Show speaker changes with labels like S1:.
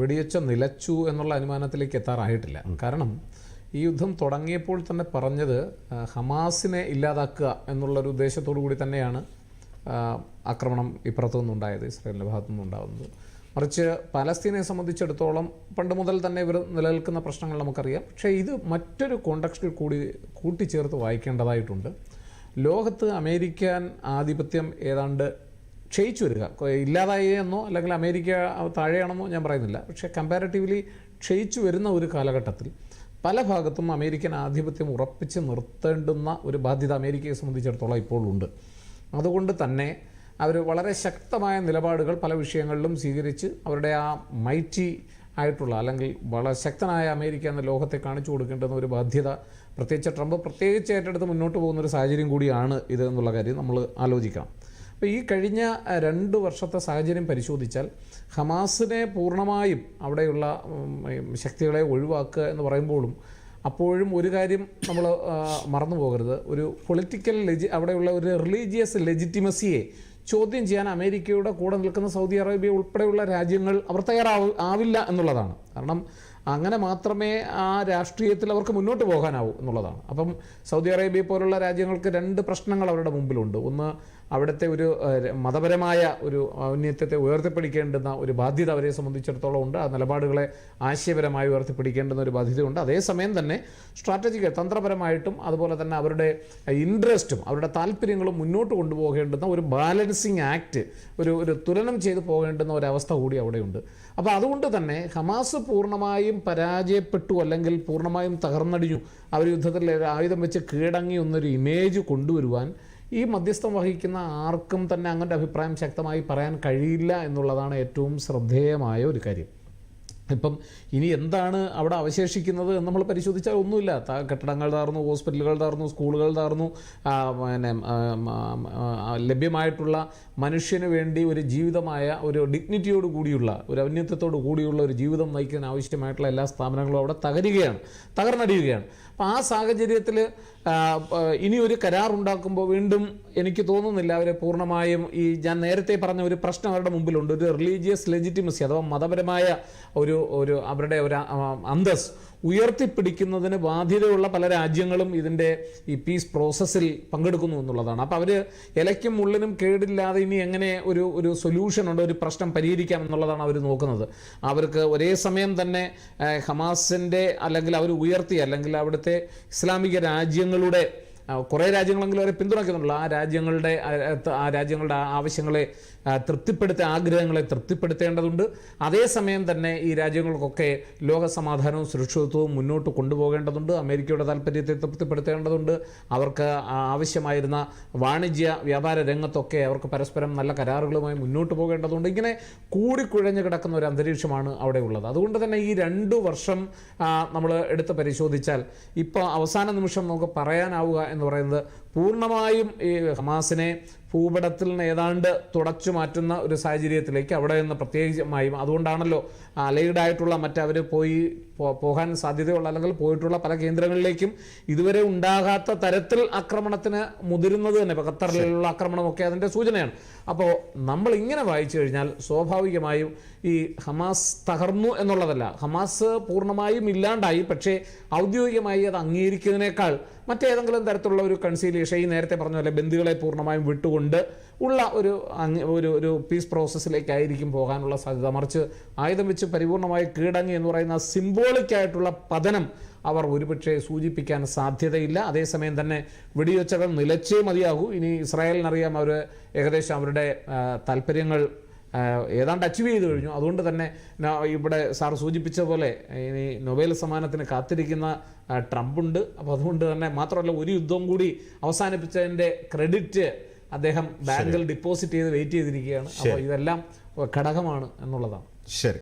S1: വെടിവെച്ച നിലച്ചു എന്നുള്ള അനുമാനത്തിലേക്ക് എത്താറായിട്ടില്ല. കാരണം ഈ യുദ്ധം തുടങ്ങിയപ്പോൾ തന്നെ പറഞ്ഞത് ഹമാസിനെ ഇല്ലാതാക്കുക എന്നുള്ളൊരു ഉദ്ദേശത്തോടു കൂടി തന്നെയാണ് ആക്രമണം ഇപ്പുറത്തു നിന്നുണ്ടായത് ഇസ്രായേലിന്റെ ഭാഗത്തു നിന്നുണ്ടാകുന്നത് മറിച്ച് പലസ്തീനെ സംബന്ധിച്ചിടത്തോളം പണ്ട് മുതൽ തന്നെ ഇവർ നിലനിൽക്കുന്ന പ്രശ്നങ്ങൾ നമുക്കറിയാം. പക്ഷേ ഇത് മറ്റൊരു കോണ്ടക്സ്റ്റിൽ കൂടി കൂട്ടിച്ചേർത്ത് വായിക്കേണ്ടതായിട്ടുണ്ട്. ലോകത്ത് അമേരിക്കൻ ആധിപത്യം ഏതാണ്ട് ക്ഷയിച്ചു വരിക. ഇല്ലാതായി എന്നോ അല്ലെങ്കിൽ അമേരിക്ക താഴെയാണെന്നോ ഞാൻ പറയുന്നില്ല. പക്ഷേ കമ്പാരിറ്റീവ്ലി ക്ഷയിച്ചു വരുന്ന ഒരു കാലഘട്ടത്തിൽ പല ഭാഗത്തും അമേരിക്കൻ ആധിപത്യം ഉറപ്പിച്ച് നിർത്തേണ്ടുന്ന ഒരു ബാധ്യത അമേരിക്കയെ സംബന്ധിച്ചിടത്തോളം ഇപ്പോഴുണ്ട് അതുകൊണ്ട് തന്നെ അവർ വളരെ ശക്തമായ നിലപാടുകൾ പല വിഷയങ്ങളിലും സ്വീകരിച്ച് അവരുടെ ആ മൈറ്റി ആയിട്ടുള്ള അല്ലെങ്കിൽ വളരെ ശക്തനായ അമേരിക്ക എന്ന ലോകത്തെ കാണിച്ചു കൊടുക്കേണ്ടുന്ന ഒരു ബാധ്യത പ്രത്യേകിച്ച് ട്രംപ് പ്രത്യേകിച്ച് ഏറ്റെടുത്ത് മുന്നോട്ട് പോകുന്ന ഒരു സാഹചര്യം കൂടിയാണ് ഇത് എന്നുള്ള കാര്യം നമ്മൾ ആലോചിക്കണം. അപ്പോൾ ഈ കഴിഞ്ഞ രണ്ട് വർഷത്തെ സാഹചര്യം പരിശോധിച്ചാൽ ഹമാസിനെ പൂർണമായും അവിടെയുള്ള ശക്തികളെ ഒഴിവാക്കുക എന്ന് പറയുമ്പോഴും അപ്പോഴും ഒരു കാര്യം നമ്മൾ മറന്നു പോകരുത്. ഒരു പൊളിറ്റിക്കൽ ലെജി അവിടെയുള്ള ഒരു റിലീജിയസ് ലെജിറ്റിമസിയെ ചോദ്യം ചെയ്യാൻ അമേരിക്കയുടെ കൂടെ നിൽക്കുന്ന സൗദി അറേബ്യ ഉൾപ്പെടെയുള്ള രാജ്യങ്ങൾ അവർ തയ്യാറാവ ആവില്ല എന്നുള്ളതാണ്. കാരണം അങ്ങനെ മാത്രമേ ആ രാഷ്ട്രീയത്തിൽ അവർക്ക് മുന്നോട്ട് പോകാനാവൂ എന്നുള്ളതാണ്. അപ്പം സൗദി അറേബ്യ പോലുള്ള രാജ്യങ്ങൾക്ക് രണ്ട് പ്രശ്നങ്ങൾ അവരുടെ മുമ്പിലുണ്ട്. ഒന്ന് അവിടുത്തെ ഒരു മതപരമായ ഒരു ഔന്നത്യത്തെ ഉയർത്തിപ്പിടിക്കേണ്ടുന്ന ഒരു ബാധ്യത അവരെ സംബന്ധിച്ചിടത്തോളം ഉണ്ട്. ആ നിലപാടുകളെ ആശയപരമായി ഉയർത്തിപ്പിടിക്കേണ്ടുന്ന ഒരു ബാധ്യതയുണ്ട്. അതേസമയം തന്നെ സ്ട്രാറ്റജിക്ക് തന്ത്രപരമായിട്ടും അതുപോലെ തന്നെ അവരുടെ ഇൻട്രസ്റ്റും അവരുടെ താല്പര്യങ്ങളും മുന്നോട്ട് കൊണ്ടുപോകേണ്ടുന്ന ഒരു ബാലൻസിങ് ആക്ട് ഒരു ഒരു തുലനം ചെയ്തു പോകേണ്ടുന്ന ഒരവസ്ഥ കൂടി അവിടെയുണ്ട്. അപ്പോൾ അതുകൊണ്ട് തന്നെ ഹമാസ് പൂർണമായും പരാജയപ്പെട്ടു അല്ലെങ്കിൽ പൂർണമായും തകർന്നടിഞ്ഞു. അവർ യുദ്ധത്തിൽ ആയുധം വെച്ച് കീഴടങ്ങി എന്നൊരു ഇമേജ് കൊണ്ടുവരുവാൻ ഈ മധ്യസ്ഥം വഹിക്കുന്ന ആർക്കും തന്നെ അങ്ങനത്തെ അഭിപ്രായം ശക്തമായി പറയാൻ കഴിയില്ല എന്നുള്ളതാണ് ഏറ്റവും ശ്രദ്ധേയമായ ഒരു കാര്യം. ഇപ്പം ഇനി എന്താണ് അവിടെ അവശേഷിക്കുന്നത് എന്ന് നമ്മൾ പരിശോധിച്ചാൽ ഒന്നുമില്ല. കെട്ടിടങ്ങൾ താർന്നു ഹോസ്പിറ്റലുകൾ താർന്നു സ്കൂളുകൾ താർന്നു പിന്നെ ലഭ്യമായിട്ടുള്ള മനുഷ്യന് വേണ്ടി ഒരു ജീവിതമായ ഒരു ഡിഗ്നിറ്റിയോട് കൂടിയുള്ള ഒരു ഔന്നത്യത്തോട് കൂടിയുള്ള ഒരു ജീവിതം നയിക്കാൻ ആവശ്യമായിട്ടുള്ള എല്ലാ സ്ഥാപനങ്ങളും അവിടെ തകരുകയാണ് തകർന്നടിയുകയാണ്. അപ്പോൾ ആ സാഹചര്യത്തിൽ ഇനി ഒരു കരാർ ഉണ്ടാക്കുമ്പോൾ വീണ്ടും എനിക്ക് തോന്നുന്നില്ല അവരെ പൂർണമായും ഈ ഞാൻ നേരത്തെ പറഞ്ഞ ഒരു പ്രശ്നം അവരുടെ മുമ്പിലുണ്ട്. ഒരു റിലീജിയസ് ലെജിറ്റിമസി അഥവാ മതപരമായ ഒരു ഒരു അവരുടെ ഒരു അന്തസ് ഉയർത്തിപ്പിടിക്കുന്നതിന് ബാധ്യതയുള്ള പല രാജ്യങ്ങളും ഇതിന്റെ ഈ പീസ് പ്രോസസ്സിൽ പങ്കെടുക്കുന്നു എന്നുള്ളതാണ്. അപ്പോൾ അവർ ഇലയ്ക്കും ഉള്ളിനും കേടില്ലാതെ ഇനി എങ്ങനെ ഒരു ഒരു സൊല്യൂഷൻ ഉണ്ട് ഒരു പ്രശ്നം പരിഹരിക്കാം എന്നുള്ളതാണ് അവർ നോക്കുന്നത്. അവർക്ക് ഒരേ സമയം തന്നെ ഹമാസിന്റെ അല്ലെങ്കിൽ അവർ ഉയർത്തി അല്ലെങ്കിൽ അവിടുത്തെ ഇസ്ലാമിക രാജ്യങ്ങളുടെ കുറേ രാജ്യങ്ങളെങ്കിലും അവരെ പിന്തുണയ്ക്കുന്നുള്ളൂ ആ രാജ്യങ്ങളുടെ ആ, രാജ്യങ്ങളുടെ ആവശ്യങ്ങളെ തൃപ്തിപ്പെടുത്തി ആഗ്രഹങ്ങളെ തൃപ്തിപ്പെടുത്തേണ്ടതുണ്ട്. അതേസമയം തന്നെ ഈ രാജ്യങ്ങൾക്കൊക്കെ ലോക സമാധാനവും സുരക്ഷിതത്വവും മുന്നോട്ട് കൊണ്ടുപോകേണ്ടതുണ്ട്. അമേരിക്കയുടെ താല്പര്യത്തെ തൃപ്തിപ്പെടുത്തേണ്ടതുണ്ട്. അവർക്ക് ആവശ്യമായിരുന്ന വാണിജ്യ വ്യാപാര രംഗത്തൊക്കെ അവർക്ക് പരസ്പരം നല്ല കരാറുകളുമായി മുന്നോട്ട് പോകേണ്ടതുണ്ട്. ഇങ്ങനെ കൂടിക്കുഴഞ്ഞു കിടക്കുന്ന ഒരു അന്തരീക്ഷമാണ് അവിടെ ഉള്ളത്. അതുകൊണ്ട് തന്നെ ഈ രണ്ടു വർഷം നമ്മൾ എടുത്ത് പരിശോധിച്ചാൽ ഇപ്പോൾ അവസാന നിമിഷം നമുക്ക് പറയാനാവുക എന്ന് പറയുന്നത് പൂർണമായും ഈ ഹമാസിനെ ഭൂപടത്തിൽ നിന്ന് ഏതാണ്ട് തുടച്ചു മാറ്റുന്ന ഒരു സാഹചര്യത്തിലേക്ക് അവിടെ നിന്ന് പ്രത്യേകമായും അതുകൊണ്ടാണല്ലോ അലൈഡ് ആയിട്ടുള്ള മറ്റവർ പോയി പോകാൻ സാധ്യതയുള്ള അല്ലെങ്കിൽ പോയിട്ടുള്ള പല കേന്ദ്രങ്ങളിലേക്കും ഇതുവരെ ഉണ്ടാകാത്ത തരത്തിൽ ആക്രമണത്തിന് മുതിരുന്നത് തന്നെ ഇപ്പോൾ ഖത്തറിലുള്ള ആക്രമണമൊക്കെ അതിന്റെ സൂചനയാണ്. അപ്പോൾ നമ്മൾ ഇങ്ങനെ വായിച്ചു കഴിഞ്ഞാൽ സ്വാഭാവികമായും ഈ ഹമാസ് തകർന്നു എന്നുള്ളതല്ല. ഹമാസ് പൂർണമായും ഇല്ലാണ്ടായി. പക്ഷേ ഔദ്യോഗികമായി അത് അംഗീകരിക്കുന്നതിനേക്കാൾ മറ്റേതെങ്കിലും തരത്തിലുള്ള ഒരു കൺസീലിയേഷൻ ഈ നേരത്തെ പറഞ്ഞ പോലെ ബന്ധുക്കളെ പൂർണമായും വിട്ടുകൊണ്ട് ഉള്ള ഒരു ഒരു ഒരു പീസ് പ്രോസസ്സിലേക്കായിരിക്കും പോകാനുള്ള സാധ്യത. മറിച്ച് ആയുധം വെച്ച് പരിപൂർണമായി കീടങ്ങി എന്ന് പറയുന്ന സിംബോളിക് ആയിട്ടുള്ള പതനം അവർ ഒരുപക്ഷെ സൂചിപ്പിക്കാൻ സാധ്യതയില്ല. അതേസമയം തന്നെ വെടിവെച്ചകൾ നിലച്ചേ മതിയാകൂ. ഇനി ഇസ്രായേലിനറിയാം അവർ ഏകദേശം അവരുടെ താല്പര്യങ്ങൾ ഏതാണ്ട് അച്ചീവ് ചെയ്തു കഴിഞ്ഞു. അതുകൊണ്ട് തന്നെ ഇവിടെ സാർ സൂചിപ്പിച്ച പോലെ ഇനി നൊബേൽ സമ്മാനത്തിന് കാത്തിരിക്കുന്ന ട്രംപുണ്ട്. അപ്പോൾ അതുകൊണ്ട് തന്നെ മാത്രമല്ല ഒരു യുദ്ധം കൂടി അവസാനിപ്പിച്ചതിന്റെ ക്രെഡിറ്റ് അദ്ദേഹം ബാങ്കിൽ ഡിപ്പോസിറ്റ് ചെയ്ത് വെയിറ്റ് ചെയ്തിരിക്കുകയാണ്. അപ്പോൾ ഇതെല്ലാം ഘടകമാണ് എന്നുള്ളതാണ്.
S2: ശരി.